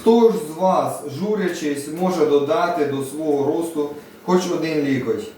Хто ж з вас, журячись, може додати до свого росту хоч один лікоть?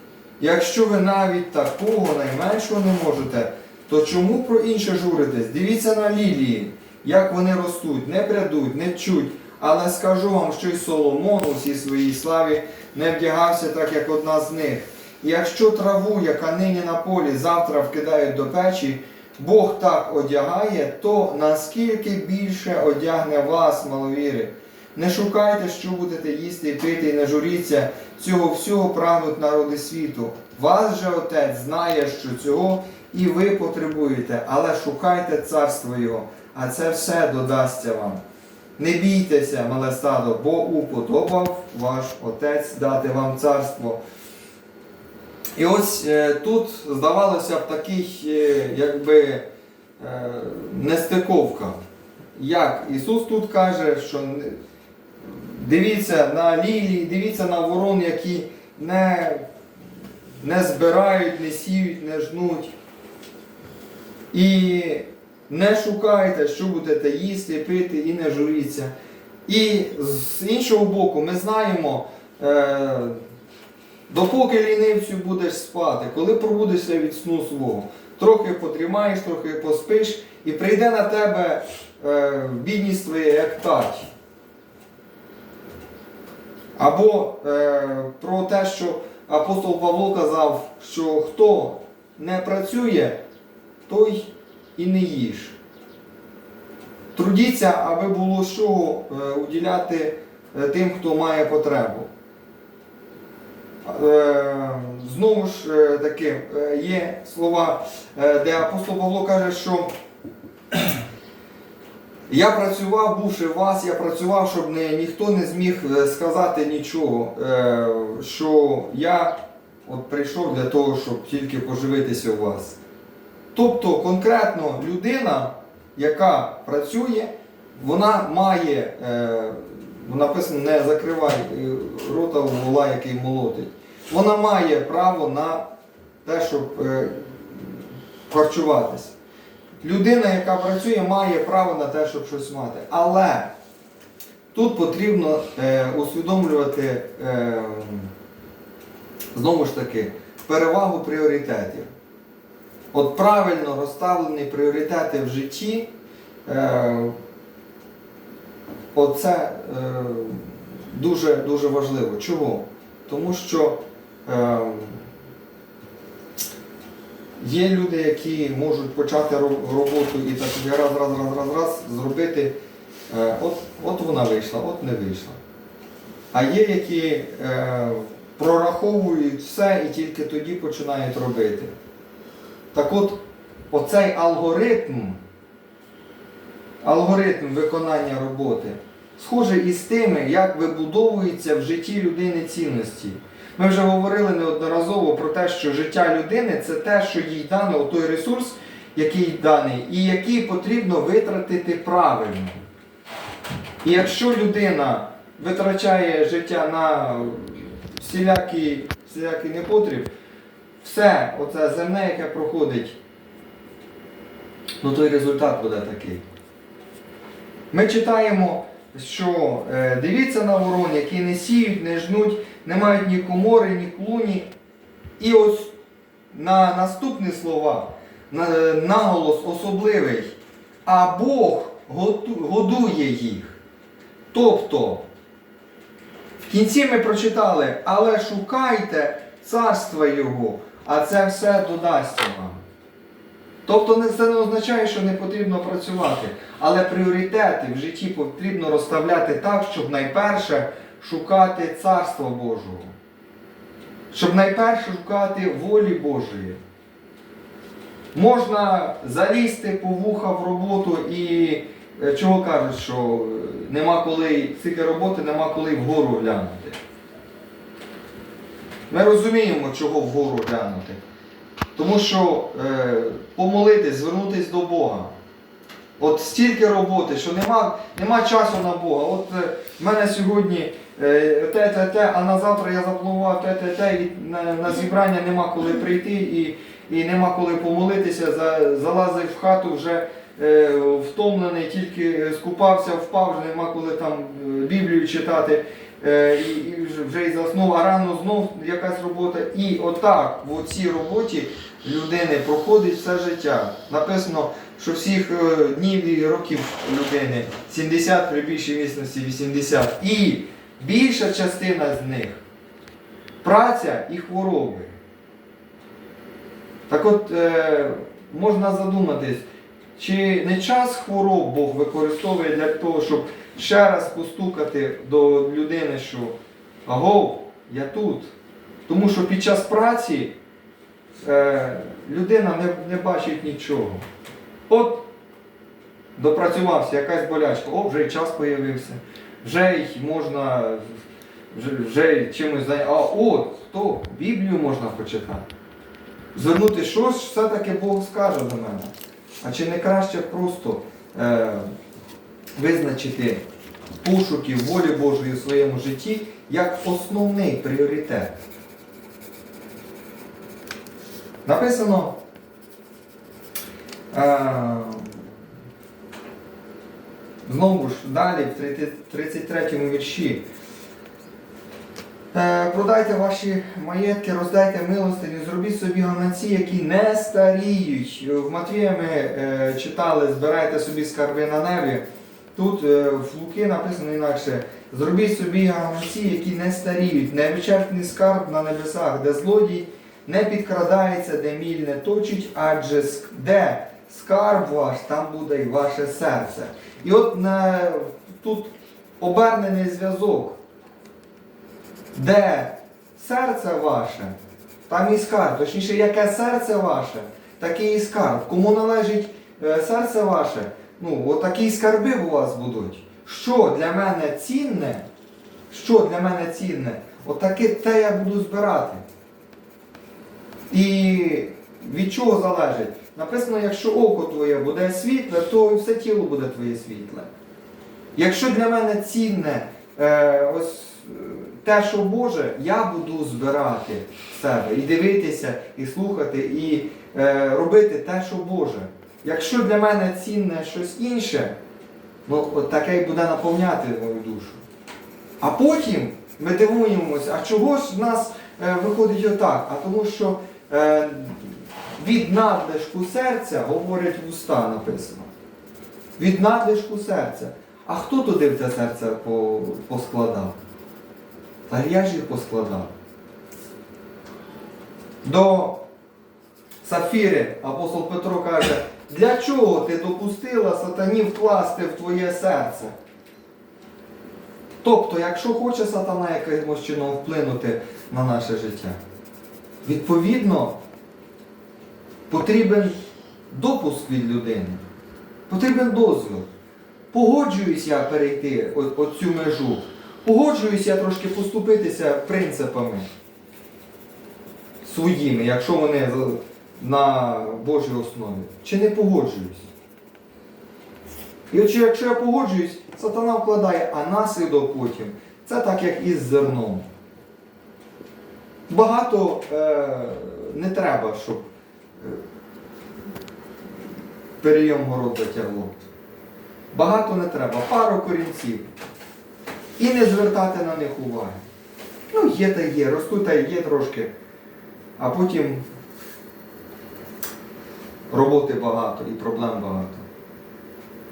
Якщо ви навіть такого найменшого не можете, то чому про інше журитесь? Дивіться на лілії, як вони ростуть, не прядуть, не чуть. Але скажу вам, що й Соломон у всій своїй славі не вдягався так, як одна з них. І якщо траву, яка нині на полі, завтра вкидають до печі, Бог так одягає, то наскільки більше одягне вас, маловіри. Не шукайте, що будете їсти і пити, і не журіться, цього всього прагнуть народи світу. Вас же Отець знає, що цього і ви потребуєте, але шукайте царство Його, а це все додасться вам. Не бійтеся, мале стадо, бо уподобав ваш Отець дати вам царство. І ось е, тут, здавалося б, такий, е, якби е, нестиковка. Як Ісус тут каже, що дивіться на лілії, дивіться на ворон, які не, не збирають, не сіють, не жнуть. І не шукайте, що будете їсти, пити і не журіться. І з іншого боку, ми знаємо, допоки лінивцю будеш спати, коли пробудешся від сну свого, трохи потримаєш, трохи поспиш, і прийде на тебе е, бідність твоя, як тать. Або е, про те, що апостол Павло казав, що хто не працює, той і не їж. Трудіться, аби було чого е, уділяти е, тим, хто має потребу. Е, Знову ж е, таки е, є слова, де апостол Павло каже, що я працював, бувши в вас, я працював, щоб не, ніхто не зміг сказати нічого, що я от прийшов для того, щоб тільки поживитися у вас. Тобто конкретно людина, яка працює, вона має, написано, не закривай рота вола, який молотить. Вона має право на те, щоб е, харчуватися. Людина, яка працює, має право на те, щоб щось мати. Але тут потрібно е, усвідомлювати е, знову ж таки перевагу пріоритетів. От правильно розставлені пріоритети в житті, е, оце е, дуже, дуже важливо. Чого? Тому що є люди, які можуть почати роботу і так раз, раз, раз, раз, раз зробити. Е, от, от вона вийшла, от не вийшла. А є, які е, прораховують все і тільки тоді починають робити. Так от, оцей алгоритм, алгоритм виконання роботи схожий із тими, як вибудовується в житті людини цінності. Ми вже говорили неодноразово про те, що життя людини це те, що їй дано, той ресурс, який даний, і який потрібно витратити правильно. І якщо людина витрачає життя на всілякий, всілякий непотріб, все оце земне, яке проходить, ну той результат буде такий. Ми читаємо, що е, дивіться на ворон, які не сіють, не жнуть, не мають ні комори, ні клуні. І ось на наступні слова, на, наголос особливий, а Бог годує їх. Тобто, в кінці ми прочитали, але шукайте царства Його, а це все додасться вам. Тобто це не означає, що не потрібно працювати, але пріоритети в житті потрібно розставляти так, щоб найперше шукати Царство Божого. Щоб найперше шукати волі Божої. Можна залізти по вуха в роботу і е, чого кажуть, що е, нема коли, стільки роботи, нема коли вгору глянути. Ми розуміємо, чого вгору глянути. Тому що е, помолитись, звернутися до Бога. От стільки роботи, що нема, нема часу на Бога. От е, в мене сьогодні те, те, те, а на завтра я запланував те, те, те, і на, на зібрання нема коли прийти, і, і нема коли помолитися. За, залазив в хату, вже е, втомлений, тільки е, скупався, впав, вже нема коли там е, Біблію читати. е, І, і вже і заснув, а рано знов якась робота. І отак в цій роботі людини проходить все життя. Написано, що всіх е, днів і років людини 70 при більшій міцності 80. І більша частина з них праця і хвороби. Так от е, можна задуматись, чи не час хвороб Бог використовує для того, щоб ще раз постукати до людини, що агов, я тут. Тому що під час праці е, людина не, не бачить нічого. От допрацювався, якась болячка, о, вже й час з'явився, вже й можна вже, вже чимось зайняти. А от, хто? Біблію можна почитати. Звернути, що ж все-таки Бог скаже до мене. А чи не краще просто е, визначити пошуки волі Божої у своєму житті як основний пріоритет? Написано е, знову ж далі, в 33 вірші. Е, Продайте ваші маєтки, роздайте милостиню, зробіть собі гаманці, які не старіють. В Матвія ми е, читали, збирайте собі скарби на небі. Тут е, в Луки написано інакше. Зробіть собі гаманці, які не старіють, невичерпний скарб на небесах, де злодій не підкрадається, де міль не точить, адже де скарб ваш, там буде і ваше серце. І от на, тут обернений зв'язок. Де серце ваше, там і скарб. Точніше, яке серце ваше, такий і скарб. Кому належить е, серце ваше, ну, отакі скарби у вас будуть. Що для мене цінне, що для мене цінне, отаке те я буду збирати. І від чого залежить? Написано, якщо око твоє буде світле, то і все тіло буде твоє світле. Якщо для мене цінне е, ось е, те, що Боже, я буду збирати себе і дивитися, і слухати, і е, робити те, що Боже. Якщо для мене цінне щось інше, ну от таке й буде наповняти мою душу. А потім ми дивуємося, а чого ж в нас е, виходить отак? А тому що е, від надлишку серця говорять вуста написано. Від надлишку серця. А хто туди в те серце поскладав? Та я ж їх поскладав. До Сапфіри апостол Петро каже, для чого ти допустила сатані вкласти в твоє серце? Тобто, якщо хоче сатана якимось чином вплинути на наше життя, відповідно потрібен допуск від людини, потрібен дозвіл. Погоджуюсь я перейти оцю межу, погоджуюсь я трошки поступитися принципами своїми, якщо вони на Божій основі, чи не погоджуюсь. І от якщо я погоджуюсь, сатана вкладає, а наслідок потім це так, як із зерном. Багато е, не треба, щоб перейом город затягло. Багато не треба, пару корінців. І не звертати на них уваги. Ну, є та є, ростуть та є трошки, а потім роботи багато і проблем багато.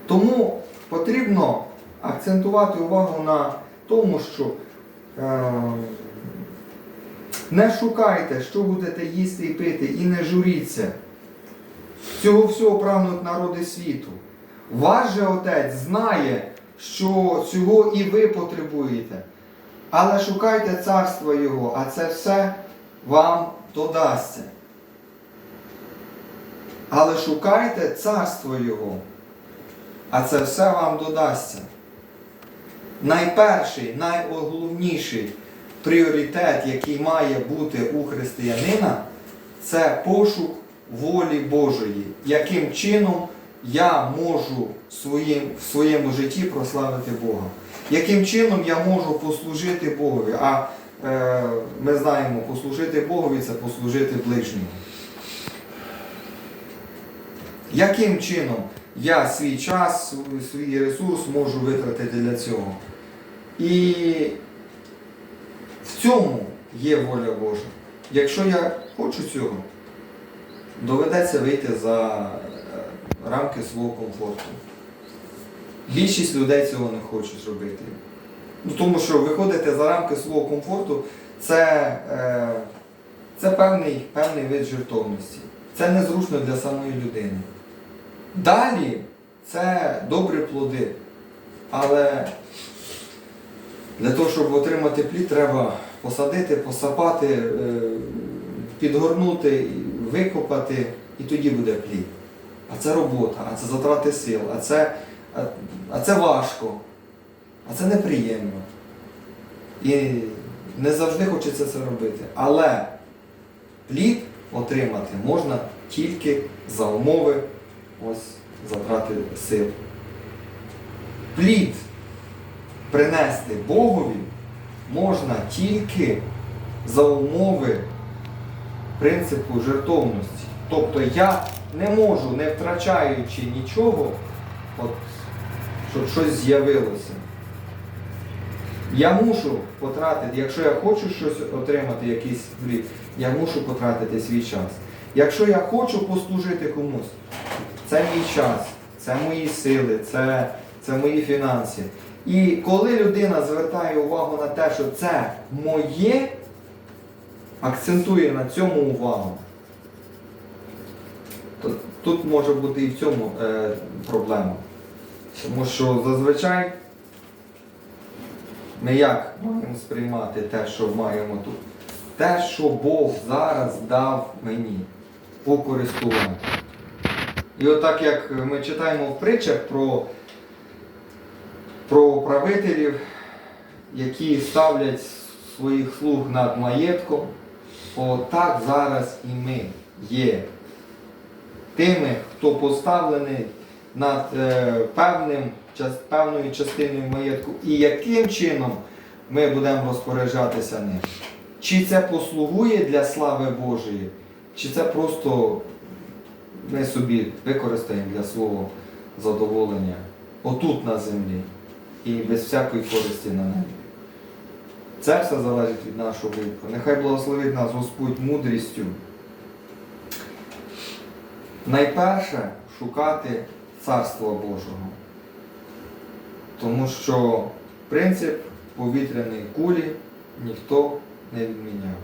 Тому потрібно акцентувати увагу на тому, що е, не шукайте, що будете їсти і пити, і не журіться. Цього всього прагнуть народи світу. Ваш же Отець знає, що цього і ви потребуєте. Але шукайте царство Його, а це все вам додасться. Але шукайте царство Його, а це все вам додасться. Найперший, найголовніший пріоритет, який має бути у християнина, це пошук волі Божої, яким чином я можу своїм, в своєму житті прославити Бога. Яким чином я можу послужити Богові? А е, ми знаємо, послужити Богові це послужити ближньому. Яким чином я свій час, свій ресурс можу витратити для цього. І цьому є воля Божа. Якщо я хочу цього, доведеться вийти за е, рамки свого комфорту. Більшість людей цього не хочуть зробити. Ну, тому що виходити за рамки свого комфорту це, е, це певний, певний вид жертовності. Це незручно для самої людини. Далі це добрі плоди. Але для того, щоб отримати плід, треба посадити, посапати, е, підгорнути, викопати, і тоді буде плід. А це робота, а це затрати сил, а це, а, а це важко, а це неприємно. І не завжди хочеться це робити. Але плід отримати можна тільки за умови ось, затрати сил. Плід принести Богові можна тільки за умови принципу жертовності. Тобто я не можу, не втрачаючи нічого, от, щоб щось з'явилося. Я мушу потратити, якщо я хочу щось отримати, якийсь плід, я мушу потратити свій час. Якщо я хочу послужити комусь, це мій час, це мої сили, це, це мої фінанси. І коли людина звертає увагу на те, що це моє, акцентує на цьому увагу, то тут може бути і в цьому е, проблема. Тому що зазвичай ми як маємо сприймати те, що маємо тут? Те, що Бог зараз дав мені у користування. І отак як ми читаємо в притчах про, правителів, які ставлять своїх слуг над маєтком, отак зараз і ми є тими, хто поставлений над е, певним, певною частиною маєтку, і яким чином ми будемо розпоряджатися ним. Чи це послугує для слави Божої, чи це просто ми собі використаємо для свого задоволення отут на землі і без всякої користі на небі. Це все залежить від нашого вибору. Нехай благословить нас Господь мудрістю. Найперше шукати Царства Божого. Тому що принцип повітряної кулі ніхто не відміняв.